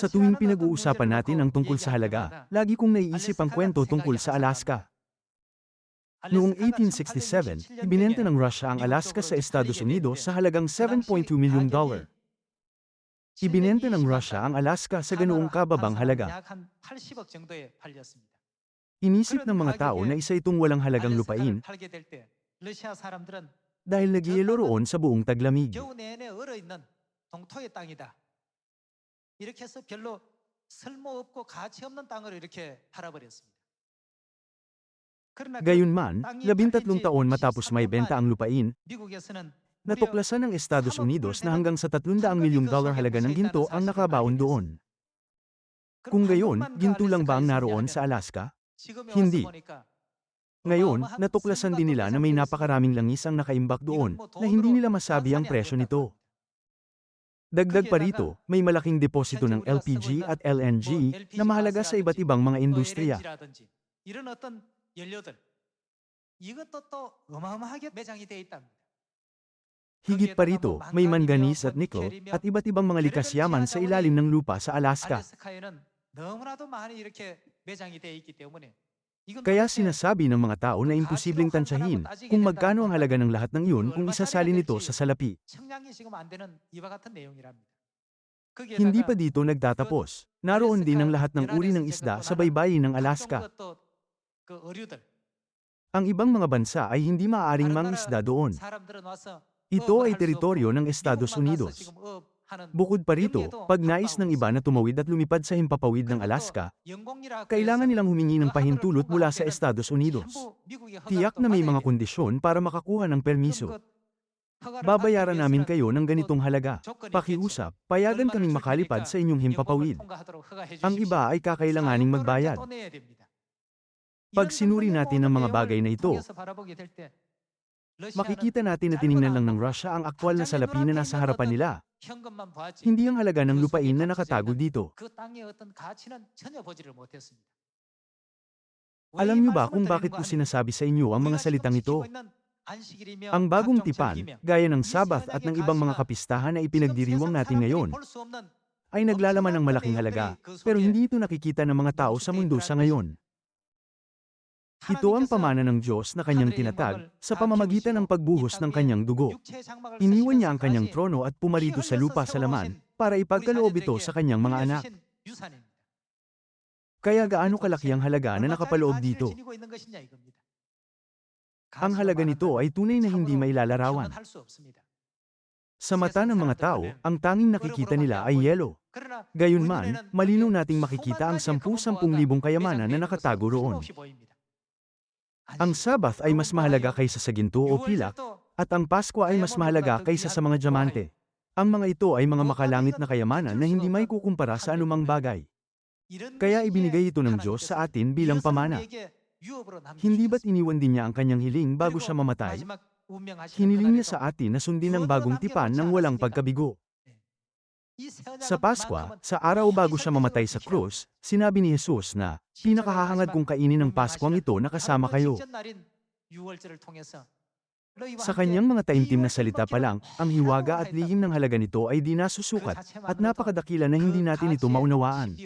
Sa tuwing pinag-uusapan natin ang tungkol sa halaga, lagi kong naiisip ang kwento tungkol sa Alaska. Noong 1867, ibinenta ng Russia ang Alaska sa Estados Unidos sa halagang 7.2 milyong dollar. Ibinenta ng Russia ang Alaska sa ganoong kababang halaga. Inisip ng mga tao na isa itong walang halagang lupain dahil nagyelo roon sa buong taglamig. 이다. 이렇게 해서 별로 쓸모없고 가치 없는 땅으로 이렇게 팔아버렸습니다. 그러나 그 Gayunman, labintatlong taon matapos may benta ang lupain, 미국에서는 natuklasan ng Estados Unidos na hanggang sa 300 milyong dollar halaga ng ginto ang nakabaon doon. Kung gayon, ginto lang ba ang naroon sa Alaska? Hindi. Ngayon, natuklasan din nila na may napakaraming langis ang nakaimbak doon, na hindi nila masabi ang presyo nito. Dagdag pa rito, may malaking deposito ng LPG at LNG na mahalaga sa iba't ibang mga industriya. 이런 어떤 연료들 이것도 또 어마어마하게 매장이 돼 있답니다. Higit pa rito, may manganese at nickel at iba't ibang mga likas yaman sa ilalim ng lupa sa Alaska. 알래스카에는 너무나도 많이 이렇게 매장이 돼 있기 때문에 이건 kaya sinasabi ng mga tao na imposibleng tansahin kung magkano ang halaga ng lahat ng yun kung isasalin ito sa salapi. Hindi pa dito nagtatapos. Naroon din ang lahat ng uri ng isda sa baybayin ng Alaska. Ang ibang mga bansa ay hindi maaaring mangisda doon. Ito ay teritoryo ng Estados Unidos. Bukod pa rito, pag nais ng iba na tumawid at lumipad sa himpapawid ng Alaska, kailangan nilang humingi ng pahintulot mula sa Estados Unidos. Tiyak na may mga kondisyon para makakuha ng permiso. Babayaran namin kayo ng ganitong halaga. Pakiusap, payagan kaming makalipad sa inyong himpapawid. Ang iba ay kakailanganing magbayad. Pag sinuri natin ang mga bagay na ito, makikita natin na tiningnan lang ng Russia ang aktwal na salapi na nasa harapan nila, hindi ang halaga ng lupain na nakatago dito. Alam niyo ba kung bakit ko sinasabi sa inyo ang mga salitang ito? Ang bagong tipan, gaya ng Sabbath at ng ibang mga kapistahan na ipinagdiriwang natin ngayon, ay naglalaman ng malaking halaga, pero hindi ito nakikita ng mga tao sa mundo sa ngayon. Ito ang pamana ng Diyos na kanyang tinatag sa pamamagitan ng pagbuhos ng kanyang dugo. Iniwan niya ang kanyang trono at pumarito sa lupa sa laman para ipagkaloob ito sa kanyang mga anak. Kaya gaano kalaki ang halaga na nakapaloob dito? Ang halaga nito ay tunay na hindi mailalarawan. Sa mata ng mga tao, ang tanging nakikita nila ay yelo. Gayunman, malinaw nating makikita ang 10-10 libong kayamanan na nakatago roon. Ang Sabbath ay mas mahalaga kaysa sa ginto o pilak, at ang Pasko ay mas mahalaga kaysa sa mga diamante. Ang mga ito ay mga makalangit na kayamanan na hindi may kukumpara sa anumang bagay. Kaya ibinigay ito ng Diyos sa atin bilang pamana. Hindi ba't iniwan din niya ang kanyang hiling bago siya mamatay? Hiniling niya sa atin na sundin ang bagong tipan ng walang pagkabigo. Sa Pasko, sa araw bago siya mamatay sa krus, sinabi ni Jesus na, pinakahahangad kong kainin ng Paskwang ito na kasama kayo. Sa kanyang mga taimtim na salita pa lang, ang hiwaga at lihim ng halaga nito ay di nasusukat at napakadakila na hindi natin ito maunawaan.